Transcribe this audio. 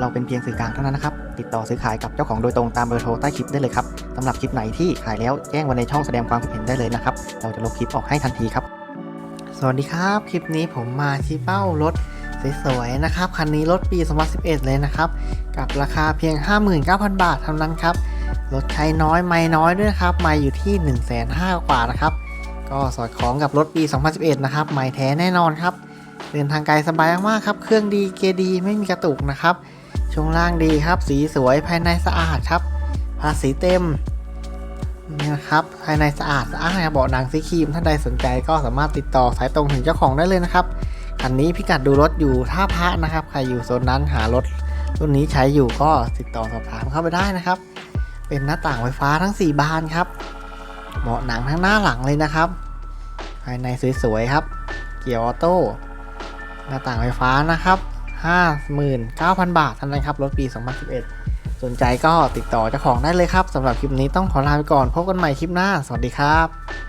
เราเป็นเพียงสื่อกลางเท่านั้นนะครับ ติดต่อซื้อขายกับเจ้าของโดยตรงตามเบอร์โทรใต้คลิปได้เลยครับสำหรับคลิปไหนที่ขายแล้วแจ้งไว้ในช่องแสดงความคิดเห็นได้เลยนะครับ เราจะลบคลิปออกให้ทันทีครับ สวัสดีครับ คลิปนี้ผมมาที่เป้ารถสวยๆนะครับ คันนี้รถปี 2011 เลยนะครับ กับราคาเพียง 59,000 บาทเท่านั้นครับ รถใช้น้อยไม่น้อยด้วยนะครับ ไม่อยู่ที่ 1 5 0 0 0กว่านะครับ ก็สอดคล้องกับรถปี 2011 นะครับไม่แท้แน่นอนครับ เดินทางไกลสบายมากครับ เครื่องดีเกียร์ดีไม่มีกระตุกนะครับ ช่วงล่างดีครับ สีสวยภายในสะอาดครับภาษีเต็มนี่นะครับภายในสะอาดสะอาดเบาะหนังสีครีมท่านใดสนใจก็สามารถติดต่อสายตรงถึงเจ้าของได้เลยนะครับคันนี้พิกัดดูรถอยู่ท่าพระนะครับ ใครอยู่โซนนั้นหารถรุ่นนี้ใช้อยู่ก็ติดต่อสอบถามเข้าไปได้นะครับ เป็นหน้าต่างไฟฟ้าทั้ง 4 บานครับเบาะหนังทั้งหน้าหลังเลยนะครับ ภายในสวยๆครับ เกียร์ออโต้หน้าต่างไฟฟ้านะครับ 59,000 บาทเท่านั้นครับรถปี 2011 สนใจก็ติดต่อเจ้าของได้เลยครับสำหรับคลิปนี้ต้องขอลาไปก่อน พบกันใหม่คลิปหน้า สวัสดีครับ